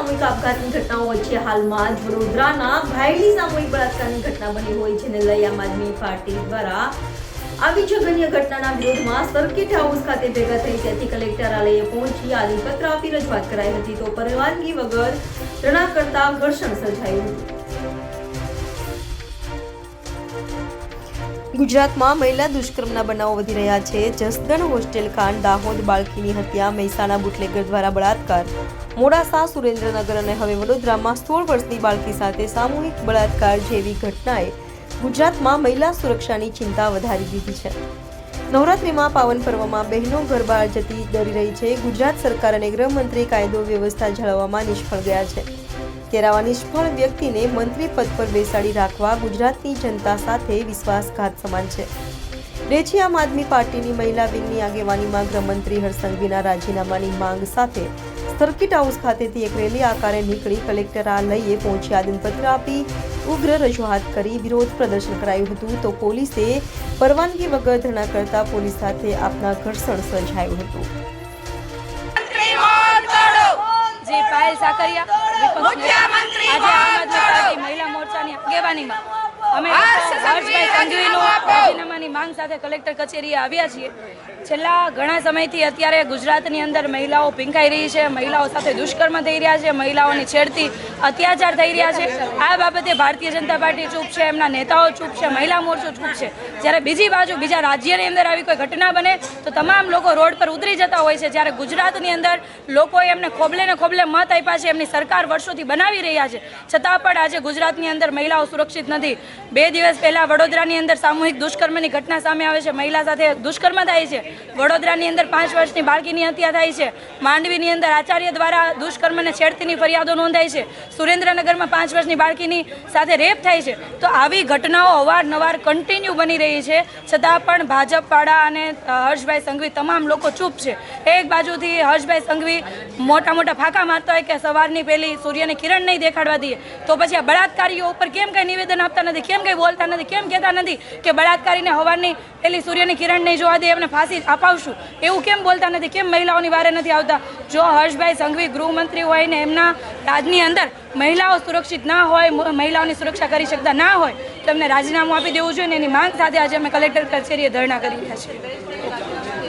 સામૂહિક આપઘાતની ઘટનાઓ વચ્ચે હાલમાં જ વડોદરાના ઘાયલી સામૂહિક બળાત્કારની ઘટના બની હોય જેને લઈ આમ આદમી પાર્ટી દ્વારા આવી જઘન્ય ઘટનાના વિરોધમાં સર્કિટ હાઉસ ખાતે ભેગા થઈ ત્યાંથી કલેક્ટરાલયે પહોંચી આદિપત્ર આપી રજૂઆત કરાઈ હતી. તો પરવાનગી વગર રણા કરતા ઘર્ષણ સર્જાયું. ગુજરાતમાં મહિલા દુષ્કર્મના બનાવો વધી રહ્યા છે. જસદણ હોસ્ટેલ કાંડ દાહોદ બાળકીની હત્યા, મહેસાણા બુટલેગર દ્વારા બળાત્કાર. મોડાસા, સુરેન્દ્રનગર અને હવે વડોદરામાં સોળ વર્ષની બાળકી સાથે સામૂહિક બળાત્કાર જેવી ઘટનાએ ગુજરાતમાં મહિલા સુરક્ષાની ચિંતા વધારી દીધી છે. નવરાત્રિમાં પાવન પર્વમાં બહેનો ઘર બહાર જતી ડરી રહી છે. ગુજરાત સરકાર અને ગૃહમંત્રી કાયદો વ્યવસ્થા જાળવવામાં નિષ્ફળ ગયા છે. ત્યારે નિષ્ફળ વ્યક્તિને મંત્રી પદ પર બેસાડી રાખવા ગુજરાતની જનતા સાથે વિશ્વાસઘાત સમાન છે. રેછી આમ આદમી પાર્ટીની મહિલા વિંગની આગેવાનીમાં ગૃહમંત્રી હરસંઘવીના રાજીનામાની માંગ સાથે સર્કિટ હાઉસ ખાતેથી એક રેલી આકારે નીકળી કલેક્ટરાલયે પહોંચી આદનપત્ર આપી ઉગ્ર રજૂઆત કરી વિરોધ પ્રદર્શન કરાયું હતું તો પોલીસે પરવાનગી વગર ધરણા કરતા પોલીસ સાથે આપના ઘર્ષણ સર્જાયું હતું. જે પાયલ સાકરિયા વિપક્ષ આજે આમ આદમી પાર્ટી મહિલા મોરચાની આગેવાનીમાં. અમે હર્ષભાઈ સંઘવીનું માંગ સાથે કલેક્ટર કચેરીએ આવ્યા છીએ. છેલ્લા ઘણા સમયથી અત્યારે ગુજરાતની અંદર મહિલાઓ પીંકાઈ રહી છે, મહિલાઓ સાથે દુષ્કર્મ થઈ રહ્યા છે, મહિલાઓની છેડતી અત્યાચાર થઈ રહ્યા છે. આ બાબતે ભારતીય જનતા પાર્ટી ચૂપ છે, એમના નેતાઓ ચૂપ છે, મહિલા મોરચો ચૂપ છે. જ્યારે બીજી બાજુ બીજા રાજ્યની અંદર આવી કોઈ ઘટના બને, તો તમામ લોકો રોડ પર ઉતરી જતા હોય છે. જ્યારે ગુજરાતની અંદર લોકોએ એમને ખોબલે ને ખોબલે મત આપ્યા છે, એમની સરકાર વર્ષોથી બનાવી રહ્યા છે. છતાં પણ આજે ગુજરાતની અંદર મહિલાઓ સુરક્ષિત નથી. બે દિવસ પહેલા વડોદરાની અંદર સામૂહિક દુષ્કર્મની ઘટના સામે આવે છે. મહિલા સાથે દુષ્કર્મ થાય છે. વડોદરાની અંદર પાંચ વર્ષની બાળકીની હત્યા થાય છે. માંડવીની અંદર આચાર્ય દ્વારા દુષ્કર્મ અને છેડતીની ફરિયાદો નોંધાય છે. સુરેન્દ્રનગરમાં પાંચ વર્ષની બાળકીની સાથે રેપ થાય છે. તો આવી ઘટનાઓ અવારનવાર કન્ટિન્યુ બની રહી છે. છતાં પણ ભાજપવાળા અને હર્ષભાઈ સંઘવી તમામ લોકો ચૂપ છે. એક બાજુથી હર્ષભાઈ સંઘવી મોટા મોટા ફાંકા મારતા હોય કે સવારની પહેલી સૂર્યને કિરણ નહીં દેખાડવા દઈએ, તો પછી આ બળાત્કારીઓ ઉપર કેમ કંઈ નિવેદન આપતા નથી? કેમ કંઈ બોલતા નથી? કેમ કહેતા નથી કે બળાત્કારીને હવારની પેલી સૂર્યની કિરણ નહીં જોવા દે, એમને ફાંસી અપાવશું. એવું કેમ બોલતા નથી? કેમ મહિલાઓની વારે નથી આવતા? જો હર્ષભાઈ સંઘવી ગૃહમંત્રી હોય ને એમના રાજની અંદર મહિલાઓ સુરક્ષિત ના હોય મહિલાઓની સુરક્ષા કરી શકતા ના હોય, તો એમને રાજીનામું આપી દેવું જોઈએ ને એની માંગ સાથે આજે અમે કલેક્ટર કચેરીએ ધરણા કરી રહ્યા છીએ.